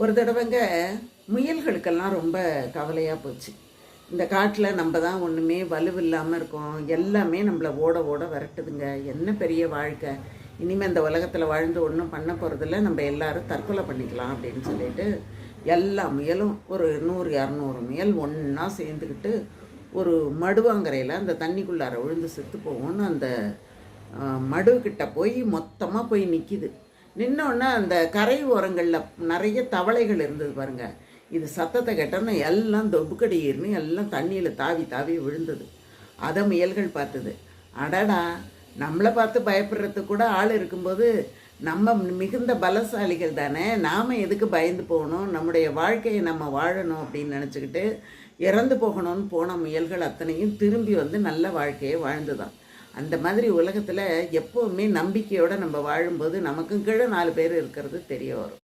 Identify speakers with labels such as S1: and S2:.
S1: ஒரு தடவைங்க முயல்களுக்கெல்லாம் ரொம்ப கவலையாக போச்சு. இந்த காட்டில் நம்ம தான் ஒன்றுமே வலுவில்லாமல் இருக்கோம். எல்லாமே நம்மளை ஓட ஓட விரட்டுதுங்க. என்ன பெரிய வாழ்க்கை. இனிமேல் இந்த உலகத்தில் வாழ்ந்து ஒன்றும் பண்ண போகிறதில்ல நம்ம எல்லாரும் தற்கொலை பண்ணிக்கலாம் அப்படின்னு சொல்லிட்டு எல்லா முயலும் ஒரு நூறு இரநூறு முயல் ஒன்றா சேர்ந்துக்கிட்டு ஒரு மடுவாங்கரையில் அந்த தண்ணிக்குள்ளார விழுந்து செத்து போகும்னு அந்த மடுக்கிட்ட போய் மொத்தமாக போய் நிற்கிது நின்னோடனே அந்த கரை ஓரங்களில் நிறைய தவளைகள் இருந்தது பாருங்க. இது சத்தத்தை கேட்டோன்னா எல்லாம் தொப்புக்கடியிருந்து எல்லாம் தண்ணியில் தாவி தாவி விழுந்தது. அதை முயல்கள் பார்த்தது. அடடா நம்மளை பார்த்து பயப்படுறதுக்கு கூட ஆள் இருக்கும்போது நம்ம மிகுந்த பலசாலிகள் தானே? நாம் எதுக்கு பயந்து போகணும்? நம்முடைய வாழ்க்கையை நம்ம வாழணும் அப்படின்னு நினச்சிக்கிட்டு இறந்து போகணும்னு போன முயல்கள் அத்தனையும் திரும்பி வந்து நல்ல வாழ்க்கையை வாழ்ந்துதான். அந்த மாதிரி உலகத்தில் எப்போவுமே நம்பிக்கையோடு நம்ம வாழும்போது நமக்கும் கீழே நாலு பேர் இருக்கிறது தெரிய வரும்.